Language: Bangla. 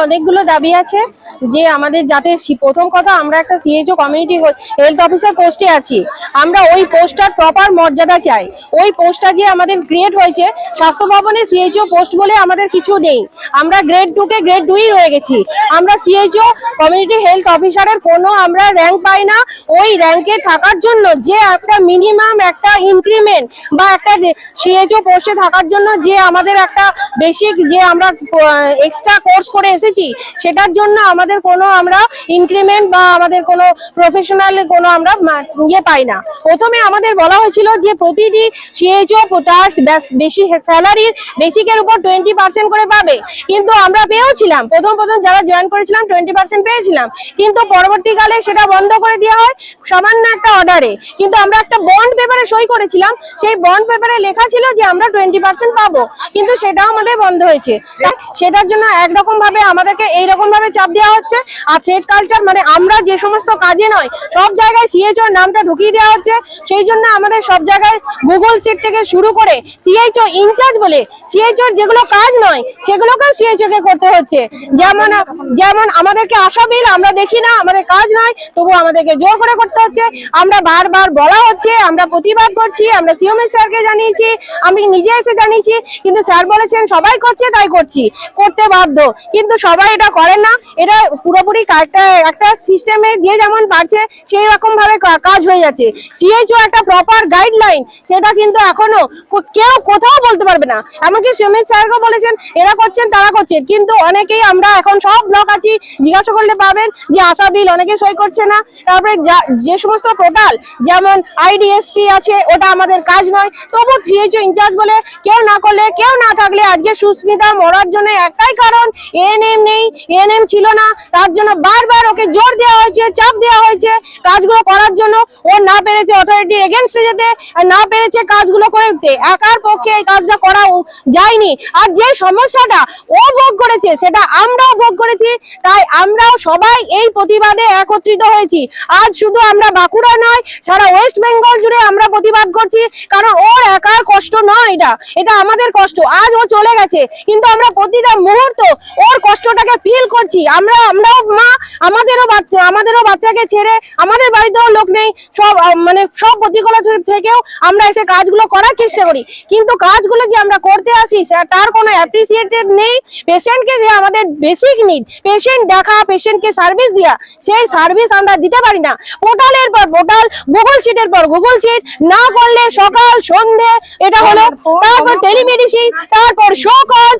অনেকগুলো দাবি আছে। যে আমাদের যাতে প্রথম কথা আমরা একটা সিএইচও কমিউনিটি হেলথ অফিসার পোস্টে আছি। আমরা ওই পোস্টটার প্রপার মর্যাদা চাই। ওই পোস্টটা যে আমাদের ক্রিয়েট হয়েছে, স্বাস্থ্য ভবনে সিএইচও পোস্ট বলে আমাদের কিছু নেই। আমরা গ্রেড টুকে গ্রেড টুই রয়ে গেছি। আমরা সিএইচও কমিউনিটি হেলথ অফিসারের কোনো আমরা র্যাঙ্ক পাই না। ওই র্যাঙ্কে থাকার জন্য যে একটা মিনিমাম একটা ইনক্রিমেন্ট বা একটা সিএইচও পোস্টে থাকার জন্য যে আমাদের একটা বেসিক যে আমরা এক্সট্রা কোর্স করে এসেছি, সেটার জন্য আমাদের কোনো আমরা ইনক্রিমেন্ট বা আমাদের কোনো প্রফেশনাল কোনো আমরা ইয়ে পাই না। প্রথমে আমাদের বলা হয়েছিল যে প্রতিটি সিএইচও তার বেশি স্যালারির বেসিকের উপর টোয়েন্টি পার্সেন্ট করে পাবে। কিন্তু আমরা পেয়েওছিলাম, প্রথম প্রথম যারা জয়েন করেছিলাম টোয়েন্টি পার্সেন্ট পেয়েছিলাম। কিন্তু পরবর্তীকালে সেটা বন্ধ করে দেওয়া হয় সামান্য একটা অর্ডারে কিন্তু আমরা একটা বন্ড পেপারে সই করেছিলাম, সেই বন্ড পেপারে লেখা ছিল যে আমরা টোয়েন্টি পার্সেন্ট পাবো। কিন্তু সেটাও আমাদের বন্ধ হয়েছে। সেটার জন্য একরকম ভাবে আমাদেরকে এইরকম ভাবে চাপ দেওয়া হচ্ছে আর থ্রেড কালচার মানে আমরা যে সমস্ত কাজে নয়, সব জায়গায় সিএইচও নামটা ঢুকিয়ে দেওয়া হচ্ছে। সেই জন্য আমাদের সব জায়গায় গুগল সিট থেকে শুরু করে সিএইচও ইনচার্জ বলে সিএইচও যেগুলো কাজ নয়, সেগুলোকেও সিএইচও কে করতে হচ্ছে। যেমন যেমন আমাদেরকে আশা বিল, আমরা দেখি না, আমাদের কাজ নয় তবু আমাদেরকে জোর করে করতে হচ্ছে। আমরা বারবার বলা হচ্ছে, আমরা প্রতিবাদ করছি, আমরা সিওমের স্যারকে জানিয়েছি, আমি নিজে এসে জানিয়েছি, কিন্তু স্যার বলেছেন সবাই করছে, তাই করছি। করতে বাধ্য, কিন্তু সবাই এটা করেন না। এটা পুরোপুরি কাজটা, একটা সিস্টেমে দিয়ে যেমন পারছে, সেই রকম ভাবে কাজ হয়ে যাচ্ছে। সিএইচও একটা প্রপার গাইডলাইন সেটা কিন্তু এখনও কেউ কোথাও বলতে পারবে না। এমনকি সুমিত স্যারকে বলেছেন, এরা করছেন, তারা করছেন। কিন্তু অনেকেই আমরা এখন সব ব্লক আছি, জিজ্ঞাসা করলে পাবেন যে আশা বিল অনেকে সই করছে না। তারপরে যে সমস্ত পোর্টাল যেমন আইডিএসপি আছে, ওটা আমাদের কাজ নয়। তবু সিএইচও ইনচার্জ বলে কেউ না করলে, কেউ না থাকলে আজকে সুস্মিতা মরার জন্য একটাই কারণ এএনএম নেই এএনএম ছিল না। তার জন্য বারবার ওকে জোর দেওয়া হয়েছে, চাপ দেওয়া হয়েছে কাজগুলো করার জন্য। ও না পেরেছে অথরিটির এগেনস্টে যেতে না পেরেছে কাজগুলো করে উঠতে একার পক্ষে এই কাজটা করা যায়নি। আর যে সমস্যাটা, ও ভোগ করেছে, সেটা আমরাও ভোগ করেছি, তাই আমরাও সবাই এই প্রতিবাদে একত্রিত হয়েছি। আজ শুধু আমরা বাঁকুড়া নয়, সারা ওয়েস্ট বেঙ্গল জুড়ে আমরা প্রতিবাদ করছি, কারণ ওর একার কষ্ট নয় এটা এটা আমাদের কষ্ট, আজ ও চলে গেছে, কিন্তু আমরা প্রতিটা মুহূর্ত ওর কষ্টটাকে ফিল করছি, আমরা, আমরাও মা, আমাদেরও বাচ্চা, আমাদেরও বাচ্চাকে ছেড়ে, আমাদের বাড়িতেও লোক নেই, সব মানে সব প্রতিকূলতা থেকেও আমরা এসে কাজগুলো করার চেষ্টা করি, কিন্তু কাজগুলো যে আমরা করতে আসি তার কোনো অ্যাপ্রিসিয়েটেড নেই পেশেন্টকে যে আমাদের বেসিক নিড পেশেন্ট দেখা পেশেন্টকে সার্ভিস দেওয়া সেই সার্ভিস আমরা দিতে পারি না। পোর্টালের পর পোর্টাল গুগল শিটের পর গুগল শিট না করলে সকাল সন্ধে এটা হলো তারপর টেলিমেডিসিন তারপর শো কজ